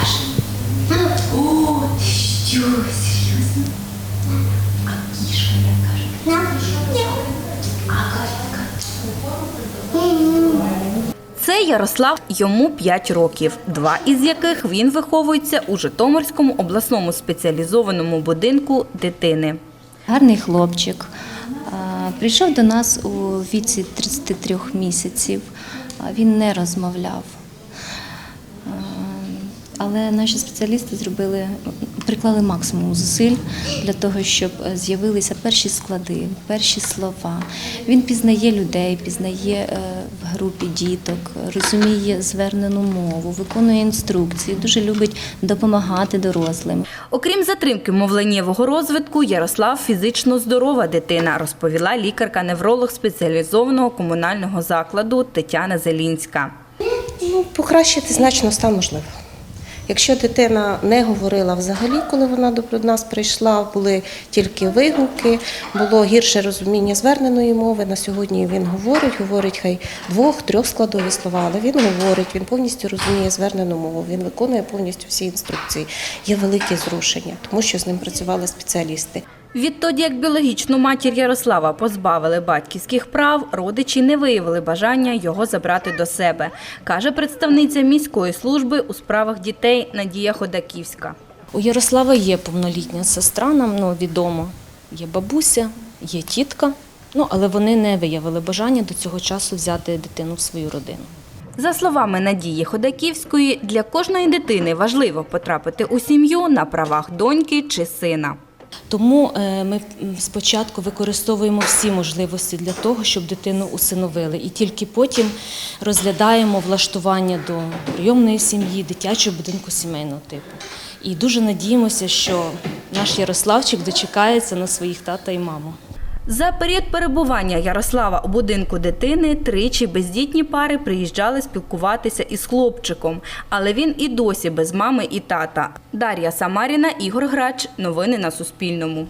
покажемо. О, що, серйозно? А кішка як каже? А Це Ярослав, йому 5 років, два із яких він виховується у Житомирському обласному спеціалізованому будинку дитини. Гарний хлопчик. Прийшов до нас у віці 33 місяців. Він не розмовляв. Але наші спеціалісти зробили, приклали максимум зусиль для того, щоб е, з'явилися перші склади, перші слова. Він пізнає людей, пізнає е, в групі діток, розуміє звернену мову, виконує інструкції, дуже любить допомагати дорослим. Окрім затримки мовленнєвого розвитку, Ярослав фізично здорова дитина, розповіла лікарка-невролог спеціалізованого комунального закладу Тетяна Зелінська. Ну, покращити значно стан можливо. Якщо дитина не говорила взагалі, коли вона до нас прийшла, були тільки вигуки, було гірше розуміння зверненої мови. На сьогодні він говорить, говорить хай двох, трьох складові слова, але він говорить, він повністю розуміє звернену мову, він виконує повністю всі інструкції. Є великі зрушення, тому що з ним працювали спеціалісти. Відтоді, як біологічну матір Ярослава позбавили батьківських прав, родичі не виявили бажання його забрати до себе, каже представниця міської служби у справах дітей Надія Ходаківська. У Ярослава є повнолітня сестра, нам ну, відомо. Є бабуся, є тітка, ну, але вони не виявили бажання до цього часу взяти дитину в свою родину. За словами Надії Ходаківської, для кожної дитини важливо потрапити у сім'ю на правах доньки чи сина. Тому е, ми спочатку використовуємо всі можливості для того, щоб дитину усиновили, і тільки потім розглядаємо влаштування до прийомної сім'ї, дитячого будинку сімейного типу. І дуже надіємося, що наш Ярославчик дочекається на своїх тата і маму. За період перебування Ярослава у будинку дитини тричі бездітні пари приїжджали спілкуватися із хлопчиком, але він і досі без мами і тата. Дар'я Самаріна, Ігор Грач. Новини на Суспільному.